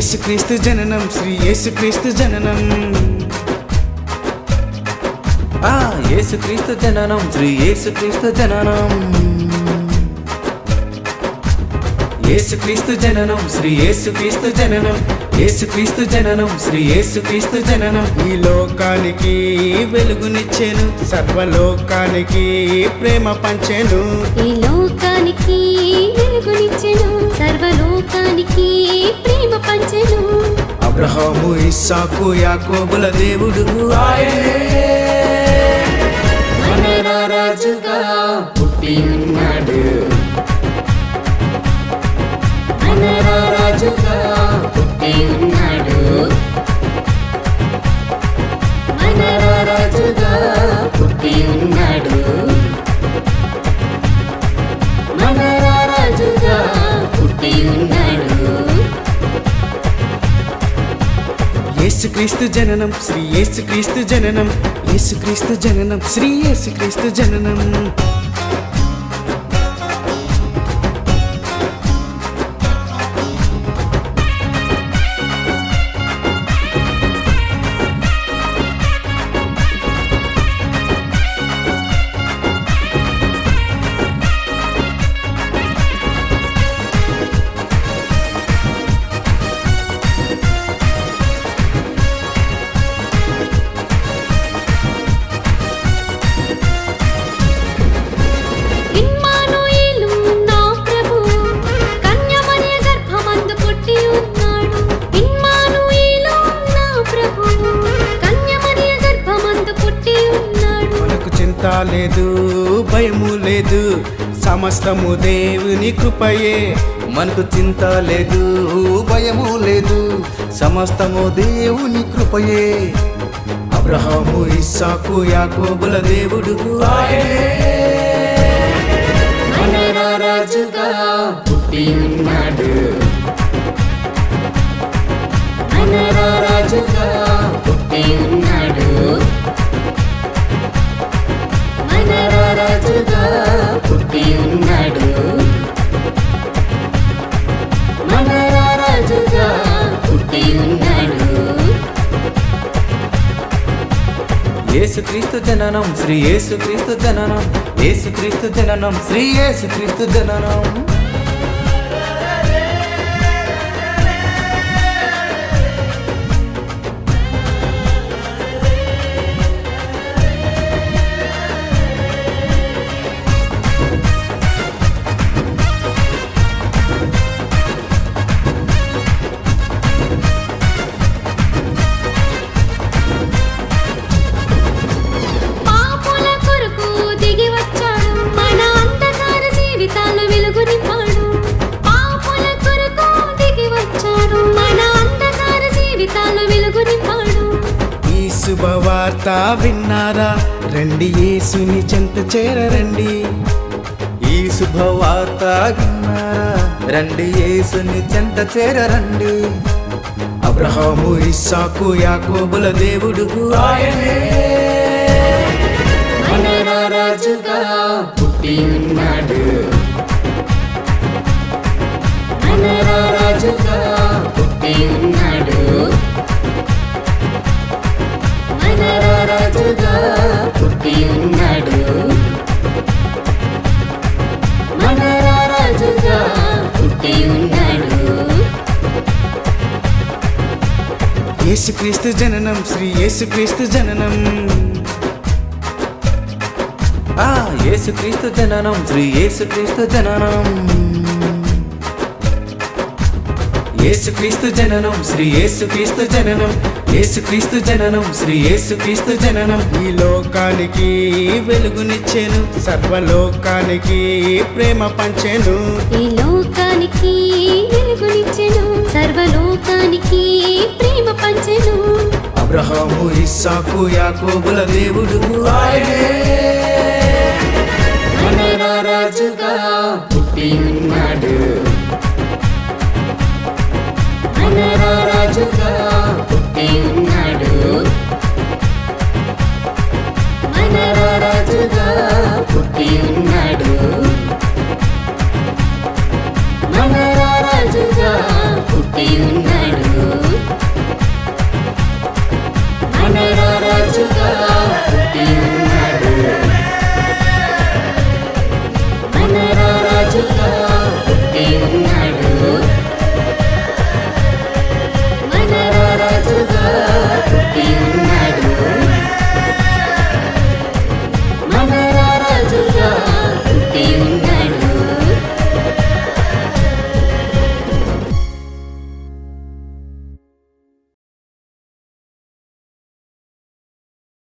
యేసుక్రీస్తు జననం శ్రీ యేసుక్రీస్తు జననం. ఆ యేసుక్రీస్తు జననం శ్రీ యేసుక్రీస్తు జననం. యేసుక్రీస్తు జననం శ్రీ యేసుక్రీస్తు జననం. యేసుక్రీస్తు జననం శ్రీ యేసుక్రీస్తు జననం. ఈ లోకానికి వెలుగునిచ్చెను సర్వలోకానికి ప్రేమ పంచెను. ఈ లోకానికి అబ్రహాము ఇస్సాకు యాకోబుల దేవుడు మన రాజుగా పుట్టి ఉన్నాడు. మన రాజుగా పుట్టి ఉన్నాడు. మన రాజుగా పుట్టి ఉన్నాడు. మన రాజుగా పుట్టి ఉన్నాడు యేసుక్రీస్తు జననం శ్రీ యేసుక్రీస్తు జననం. యేసుక్రీస్తు జననం శ్రీ యేసుక్రీస్తు జననం. కొరత లేదు భయము లేదు సమస్తము దేవుని కృపయే. మనకు చింత లేదు భయము లేదు సమస్తము దేవుని కృపయే. అబ్రహాము ఇస్సాకు యాకోబుల దేవుడు మన రాజుగా ఉన్నాడు. మన రాజుగా పుట్టి ఉన్నాడు. యేసుక్రీస్తు జననం శ్రీ యేసుక్రీస్తు జననం. యేసుక్రీస్తు జననం శ్రీ యేసుక్రీస్తు జననం. వార్త విన్నారా? రండి యేసుని చెంత చేరరండి ఈ శుభవార్త విన్నారా? రండి యేసుని చెంత చేరరండి అబ్రహాము ఇస్సాకు యాకోబుల దేవుడు మన రాజుగా పుట్టి ఉన్నాడు. మన రాజుగా పుట్టి ఉన్నాడు. మన రాజుగా పుట్టి ఉన్నాడు. యేసుక్రీస్తు జననం శ్రీ యేసుక్రీస్తు జననం. ఆ యేసుక్రీస్తు జననం శ్రీ యేసుక్రీస్తు జననం. యేసుక్రీస్తు జననం శ్రీ యేసుక్రీస్తు జననం. యేసుక్రీస్తు జననం శ్రీ యేసుక్రీస్తు జననం. ఈ లోకానికి వెలుగునిచ్చెను సర్వలోకానికి ప్రేమ పంచెను. ఈ లోకానికి వెలుగునిచ్చెను సర్వలోకానికి ప్రేమ పంచెను. అబ్రహాము ఇస్సాకు యాకోబుల దేవుడు మన పుట్టి